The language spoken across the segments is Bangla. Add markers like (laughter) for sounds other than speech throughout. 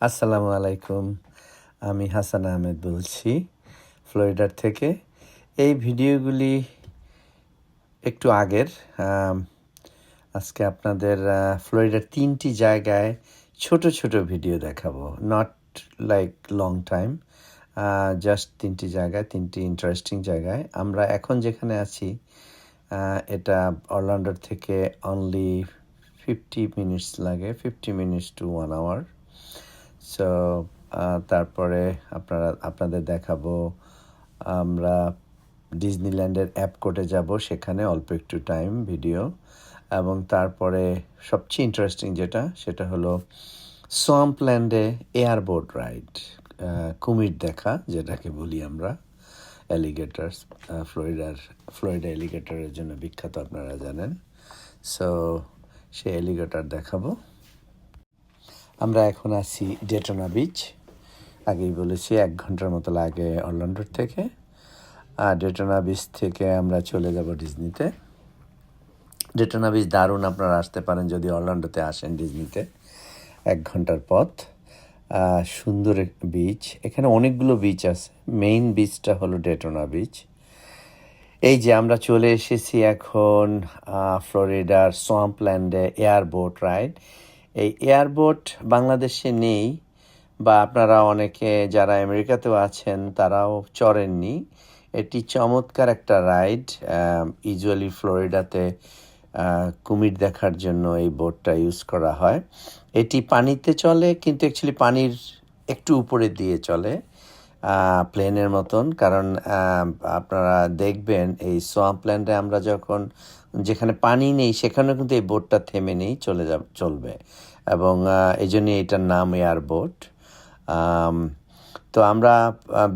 আসসালামু আলাইকুম। আমি হাসান আহমেদ বলছি, ফ্লোরিডার থেকে। এই ভিডিওগুলি একটু আগের আজকে আপনাদের ফ্লোরিডার তিনটি জায়গায় ছোট ছোট ভিডিও দেখাবো। Not like long time just তিনটি জায়গায়, তিনটি ইন্টারেস্টিং জায়গায়। আমরা এখন যেখানে আছি এটা অরল্যান্ডোর থেকে অনলি ফিফটি মিনিটস লাগে fifty minutes to one hour so তারপরে আপনারা, আপনাদের দেখাবো, আমরা ডিজনিল্যান্ডের অ্যাপ কোর্টে যাব, সেখানে অল্প একটু টাইম, ভিডিও। এবং তারপরে সবচেয়ে ইন্টারেস্টিং যেটা, সেটা হলো সোয়াম্পল্যান্ডে এয়ারবোর্ড রাইড কুমির দেখা, যেটাকে বলি আমরা। অ্যালিগেটার্স ফ্লোরিডার, ফ্লোরিডা অ্যালিগেটারের জন্য বিখ্যাত, আপনারা জানেন। সো সেই অ্যালিগেটার দেখাবো। আমরা এখন আছি ডেটোনা বিচ আগেই বলেছি, এক ঘণ্টার মতো লাগে অরল্যান্ডোর থেকে। আর ডেটোনা বিচ থেকে আমরা চলে যাব ডিজনিতে ডেটোনা বিচ দারুণ আপনারা আসতে পারেন যদি অরল্যান্ডোতে আসেন ডিজনিতে এক ঘণ্টার পথ। সুন্দর বিচ এখানে অনেকগুলো বিচ আছে। মেইন বিচটা হলো ডেটোনা বিচ এই যে আমরা চলে এসেছি এখন ফ্লোরিডার সোয়াম্পল্যান্ডে এয়ারবোট রাইড এই এয়ারবোট বাংলাদেশে নেই বা আপনারা অনেকে যারা আমেরিকাতেও আছেন তারাও চড়েননি। এটি চমৎকার একটা রাইড ইউজুয়ালি ফ্লোরিডাতে কুমির দেখার জন্য এই বোটটা ইউজ করা হয়। এটি পানিতে চলে, কিন্তু অ্যাকচুয়ালি পানির একটু উপরে দিয়ে চলে প্লেনের মতন। কারণ আপনারা দেখবেন এই সোয়াম্পল্যান্ডে আমরা যখন যেখানে পানি নেই, সেখানেও কিন্তু এই বোটটা থেমে নেই, চলে যাব, চলবে। এবং এই জন্যই এটার নাম এয়ার বোট। তো আমরা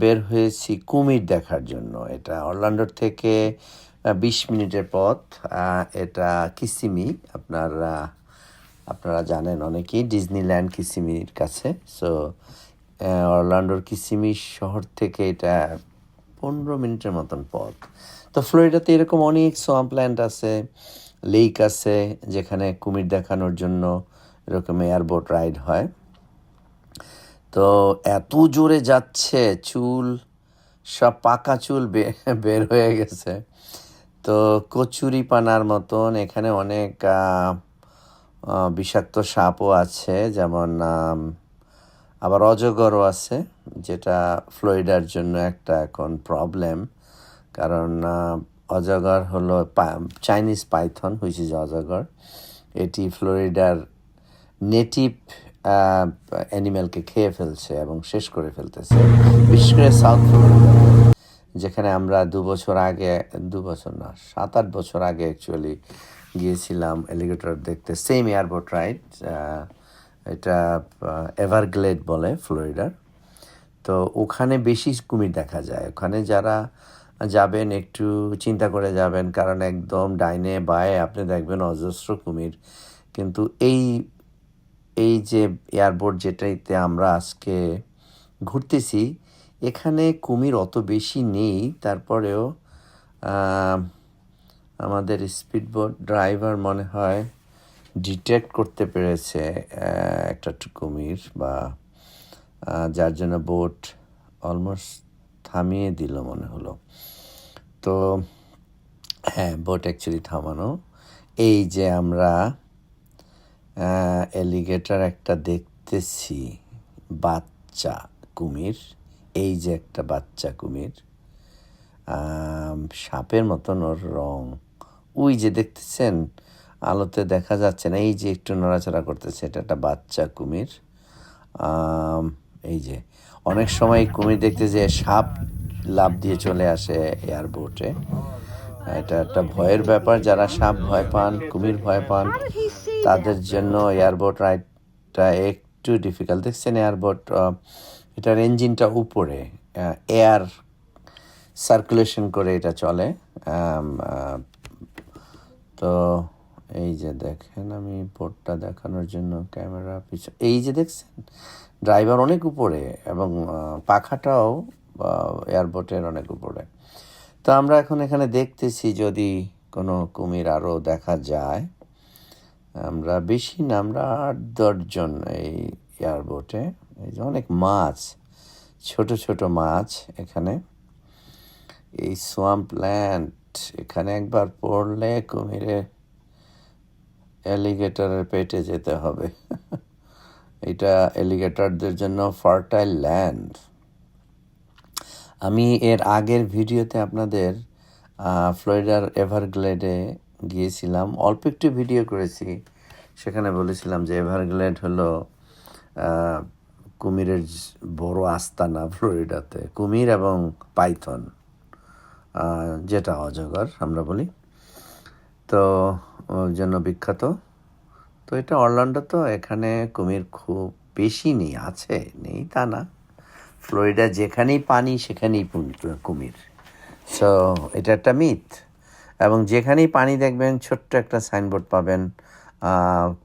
বের হয়েছি কুমির দেখার জন্য। এটা অরল্যান্ডোর থেকে বিশ মিনিটের পথ। এটা কিসিমি, আপনার আপনারা জানেন অনেকেই, ডিজনিল্যান্ড কিসিমির কাছে। সো অরল্যান্ডোর কিসিমি শহর থেকে এটা পনেরো মিনিটের মতন পথ। তো ফ্লোরিডাতে এরকম অনেক সোয়াম্পল্যান্ড আছে লেক আছে, যেখানে কুমির দেখানোর জন্য এরকম এয়ারবোট রাইড হয়। তো এত জোরে যাচ্ছে, চুল, সব পাকা চুল বের হয়ে গেছে। তো কচুরি পানার মতন এখানে অনেক বিষাক্ত সাপও আছে, যেমন আবার অজগরও আছে, যেটা ফ্লোরিডার জন্য একটা এখন প্রবলেম কারণ অজগর হলো চাইনিজ পাইথন হুইচ ইজ অজগর। এটি ফ্লোরিডার নেটিভ অ্যানিম্যালকে খেয়ে ফেলছে এবং শেষ করে ফেলতেছে। বিশেষ করে সাউথ ফ্লোরিডা, যেখানে আমরা দু বছর আগে, দু বছর না, সাত আট বছর আগে অ্যাকচুয়ালি গিয়েছিলাম এলিগেটর দেখতে। সেম এয়ারবোট রাইড এটা এভারগ্লেড বলে ফ্লোরিডার। তো ওখানে বেশি কুমির দেখা যায়। ওখানে যারা যাবেন, একটু চিন্তা করে যাবেন, কারণ একদম ডাইনে বায়ে আপনি দেখবেন অজস্র কুমির। কিন্তু এই এই যে এয়ারবোর্ট যেটাইতে আমরা আজকে ঘুরতেছি, এখানে কুমির অত বেশি নেই। তারপরেও আমাদের স্পিডবোট ড্রাইভার মনে হয় ডিটেক্ট করতে পেরেছে একটা কুমির বা যার জন্য বোট অলমোস্ট থামিয়ে দিল মনে হলো। তো হ্যাঁ বোট অ্যাকচুয়ালি থামানো। এই যে আমরা এলিগেটর একটা দেখতেছি, বাচ্চা কুমির। এই যে একটা বাচ্চা কুমির। সাপের মতন ওর রং। ওই যে দেখতেছেন, আলোতে দেখা যাচ্ছে না, এই যে একটু নড়াচড়া করতেছে, এটা একটা বাচ্চা কুমির। এই যে, অনেক সময় কুমির দেখতে যে সাপ লাভ দিয়ে চলে আসে এয়ারবোটে এটা একটা ভয়ের ব্যাপার, যারা সাপ ভয় পান, কুমির ভয় পান, তাদের জন্য এয়ারবোট রাইডটা একটু ডিফিকাল্ট দেখছেন এয়ারবোট এটার ইঞ্জিনটা উপরে এয়ার সার্কুলেশন করে এটা চলে। তো এই যে দেখেন আমি বোর্ডটা দেখানোর জন্য ক্যামেরা পিছনে এই যে দেখছেন ড্রাইভার অনেক উপরে এবং পাখাটাও এয়ারবোটের অনেক উপরে। তো আমরা এখন এখানে দেখতেছি যদি কোনো কুমির আরও দেখা যায়, আমরা বেশি না, আমরা আট দশজন এই এয়ারবোটে এই যে অনেক মাছ, ছোট ছোট মাছ এখানে। এই সোয়াম্প ল্যান্ড এখানে একবার পড়লে কুমিরে অ্যালিগেটরের পেটে যেতে হবে। (laughs) এটা অ্যালিগেটরদের জন্য ফার্টাইল ল্যান্ড আমি এর আগের ভিডিওতে আপনাদের ফ্লোরিডার এভারগ্লেডে গিয়েছিলাম। অল্প একটু ভিডিও করেছি। সেখানে বলেছিলাম যে এভারগ্লেড হলো কুমিরের বড় আস্তানা ফ্লোরিডাতে। কুমির এবং পাইথন যেটা অজগর, আমরা বলি। তো জন্য বিখ্যাত। তো এটা অরল্যান্ডো তো এখানে কুমির খুব বেশি নেই, আছে, নেই তা না। ফ্লোরিডা যেখানেই পানি, সেখানেই কুমির। সো এটা একটা মিথ এবং যেখানেই পানি দেখবেন, ছোট্ট একটা সাইনবোর্ড পাবেন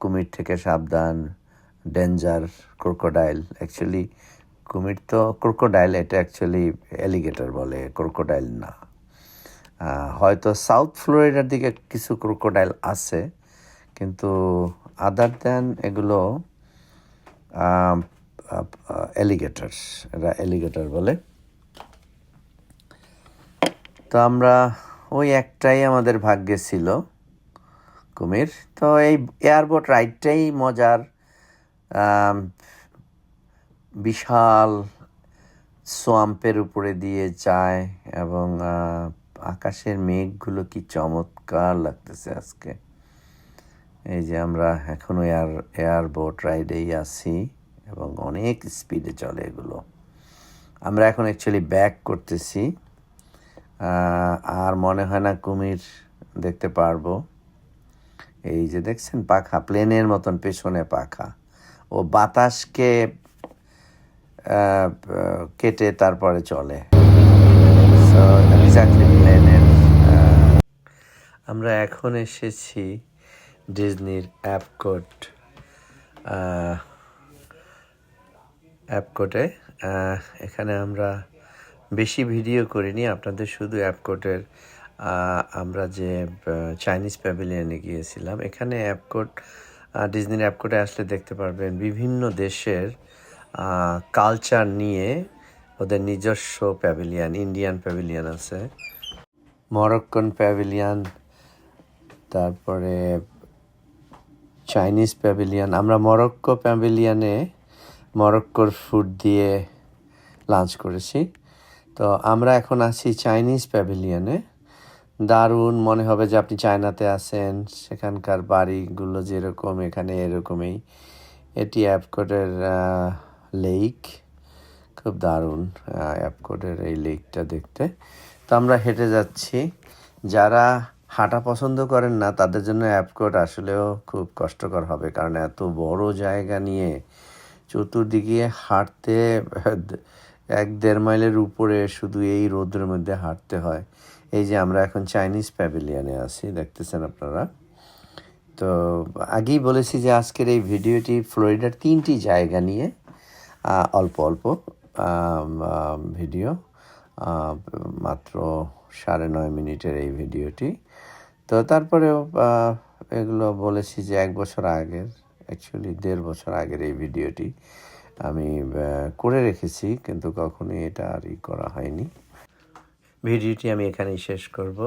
কুমির থেকে সাবধান ডেঞ্জার ক্রোকোডাইল অ্যাকচুয়ালি কুমির তো ক্রোকোডাইল এটা অ্যাকচুয়ালি অ্যালিগেটর বলে ক্রোকোডাইল না। হয়তো সাউথ ফ্লোরিডার দিকে কিছু ক্রোকোডাইল আছে, কিন্তু আদার দেন এগুলো অ্যালিগেটর এরা অ্যালিগেটার বলে। তো আমরা ওই একটাই আমাদের ভাগ্যে ছিল কুমির। তো এই এয়ারবোট রাইডটাই মজার বিশাল সোয়াম্পের উপরে দিয়ে যায় এবং আকাশের মেঘগুলো কি চমৎকার লাগতেছে আজকে। এই যে আমরা এখনও এয়ার এয়ারবোট রাইডেই আছি। এবং অনেক স্পিডে চলে এগুলো। আমরা এখন অ্যাকচুয়ালি ব্যাক করতেছি। আর মনে হয় না কুমির দেখতে পারব। এই যে দেখছেন পাখা, প্লেনের মতন পেছনে পাখা। ও বাতাসকে কেটে তারপরে চলে। আমরা এখন এসেছি ডিজনির অ্যাপকোট অ্যাপকোটে এখানে আমরা বেশি ভিডিও করিনি। আপনাদের শুধু অ্যাপকোটের আমরা যে চাইনিজ প্যাভিলিয়নে গিয়েছিলাম, এখানে অ্যাপকোট ডিজনির অ্যাপকোটে আসলে দেখতে পারবেন বিভিন্ন দেশের কালচার নিয়ে ওদের নিজস্ব প্যাভিলিয়ান ইন্ডিয়ান প্যাভিলিয়ান আছে মরক্কন প্যাভিলিয়ান তারপরে চাইনিজ প্যাভিলিয়ান আমরা মরক্কো প্যাভিলিয়নে মরক্কোর ফুড দিয়ে লাঞ্চ করেছি। তো আমরা এখন আছি চাইনিজ প্যাভিলিয়নে দারুণ মনে হবে যে আপনি চায়নাতে আছেন, সেখানকার বাড়িগুলো যেরকম, এখানে এরকমই। এটি অ্যাপকোটের লেক খুব দারুণ অ্যাপকোটের এই লেকটা দেখতে। তো আমরা হেঁটে যাচ্ছি। যারা হাঁটা পছন্দ করেন না, তাদের জন্য অ্যাপকোট আসলেও খুব কষ্টকর হবে, কারণ এত বড় জায়গা নিয়ে চতুর্দিকে হাঁটতে, এক দেড় মাইলের উপরে শুধু এই রোদের মধ্যে হাঁটতে হয়। এই যে আমরা এখন চাইনিজ প্যাভিলিয়নে আছি, দেখতেছেন আপনারা। তো আগেই বলেছি যে আজকের এই ভিডিওটি ফ্লোরিডার তিনটি জায়গা নিয়ে অল্প অল্প ভিডিও মাত্র সাড়ে নয় মিনিটের এই ভিডিওটি। তো তারপরেও এগুলো বলেছি যে এক বছর আগের অ্যাকচুয়ালি দেড় বছর আগের এই ভিডিওটি আমি করে রেখেছি, কিন্তু কখনোই এটা আর ই করা হয়নি। ভিডিওটি আমি এখানেই শেষ করব।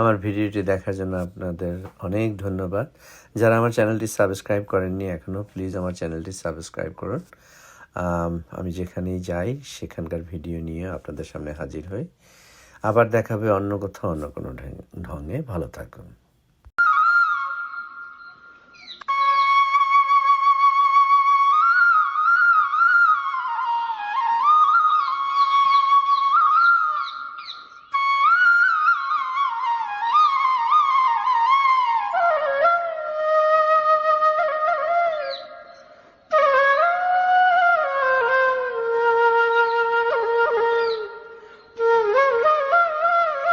আমার ভিডিওটি দেখার জন্য আপনাদের অনেক ধন্যবাদ। যারা আমার চ্যানেলটি সাবস্ক্রাইব করেননি এখনও, প্লিজ আমার চ্যানেলটি সাবস্ক্রাইব করুন। আমি যেখানেই যাই, সেখানকার ভিডিও নিয়ে আপনাদের সামনে হাজির হই। আবার দেখাবে অন্য কোথাও, অন্য কোনো ঢঙে। ভালো থাকুন।